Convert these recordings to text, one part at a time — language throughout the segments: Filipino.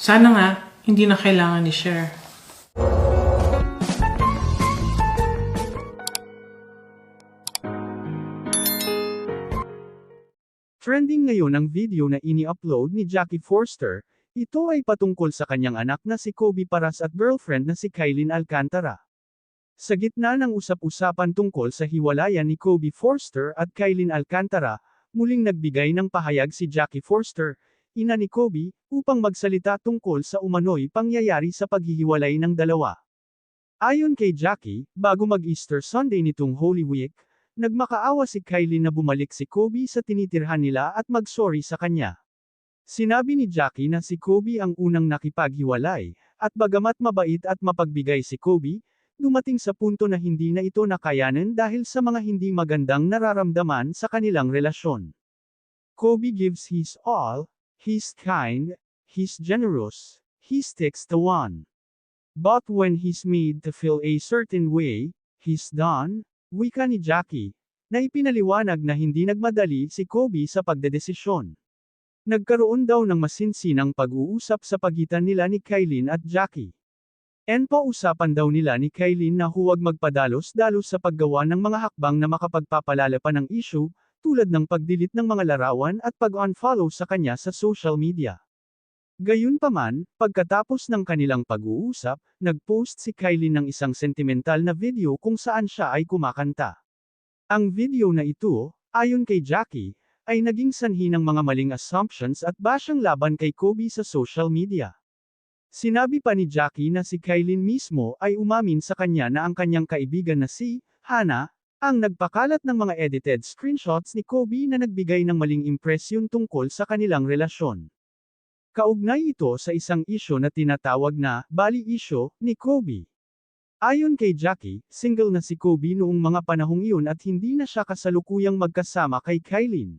Sana nga, hindi na kailangan ni share. Trending ngayon ang video na ini-upload ni Jackie Forster, ito ay patungkol sa kanyang anak na si Kobe Paras at girlfriend na si Kailin Alcantara. Sa gitna ng usap-usapan tungkol sa hiwalayan ni Kobe Forster at Kailin Alcantara, muling nagbigay ng pahayag si Jackie Forster, ina ni Kobe, upang magsalita tungkol sa umano'y pangyayari sa paghihiwalay ng dalawa. Ayon kay Jackie, bago mag-Easter Sunday nitong Holy Week, nagmakaawa si Kylie na bumalik si Kobe sa tinitirhan nila at mag-sorry sa kanya. Sinabi ni Jackie na si Kobe ang unang nakipaghiwalay, at bagamat mabait at mapagbigay si Kobe, dumating sa punto na hindi na ito nakayanan dahil sa mga hindi magandang nararamdaman sa kanilang relasyon. Kobe gives his all, he's kind, he's generous, he sticks to one. But when he's made to feel a certain way, he's done, wika ni Jackie, na ipinaliwanag na hindi nagmadali si Kobe sa pagdedesisyon. Nagkaroon daw ng masinsinang pag-uusap sa pagitan nila ni Kailin at Jackie. En usapan daw nila ni Kailin na huwag magpadalos-dalos sa paggawa ng mga hakbang na makapagpapalala pa ng issue, tulad ng pagdilit ng mga larawan at pag-unfollow sa kanya sa social media. Gayunpaman, pagkatapos ng kanilang pag-uusap, nag-post si Kylie ng isang sentimental na video kung saan siya ay kumakanta. Ang video na ito, ayon kay Jackie, ay naging sanhi ng mga maling assumptions at basyang laban kay Kobe sa social media. Sinabi pa ni Jackie na si Kylie mismo ay umamin sa kanya na ang kanyang kaibigan na si Hana, ang nagpakalat ng mga edited screenshots ni Kobe na nagbigay ng maling impresyon tungkol sa kanilang relasyon. Kaugnay ito sa isang isyo na tinatawag na bali isyo ni Kobe. Ayon kay Jackie, single na si Kobe noong mga panahong iyon at hindi na siya kasalukuyang magkasama kay Kailin.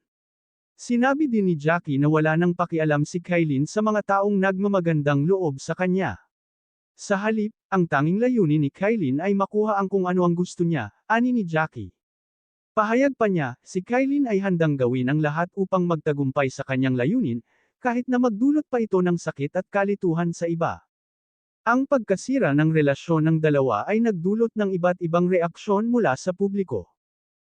Sinabi din ni Jackie na wala nang pakialam si Kailin sa mga taong nagmamagandang loob sa kanya. Sa halip, ang tanging layunin ni Kailin ay makuha ang kung ano ang gusto niya, ani ni Jackie. Pahayag pa niya, si Kailin ay handang gawin ang lahat upang magtagumpay sa kanyang layunin, kahit na magdulot pa ito ng sakit at kalituhan sa iba. Ang pagkasira ng relasyon ng dalawa ay nagdulot ng iba't ibang reaksyon mula sa publiko.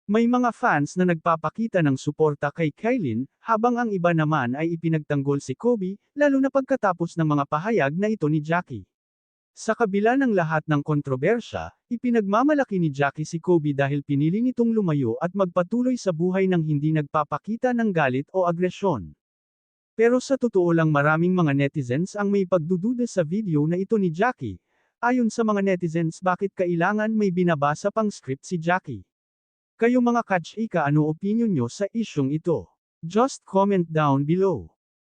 May mga fans na nagpapakita ng suporta kay Kailin, habang ang iba naman ay ipinagtanggol si Kobe, lalo na pagkatapos ng mga pahayag na ito ni Jackie. Sa kabila ng lahat ng kontrobersya, ipinagmamalaki ni Jackie si Kobe dahil pinili nitong lumayo at magpatuloy sa buhay ng hindi nagpapakita ng galit o agresyon. Pero sa totoo lang maraming mga netizens ang may pagdududa sa video na ito ni Jackie. Ayon sa mga netizens bakit kailangan may binabasa pang script si Jackie. Kayo mga kachika ano opinion nyo sa isyong ito? Just comment down below.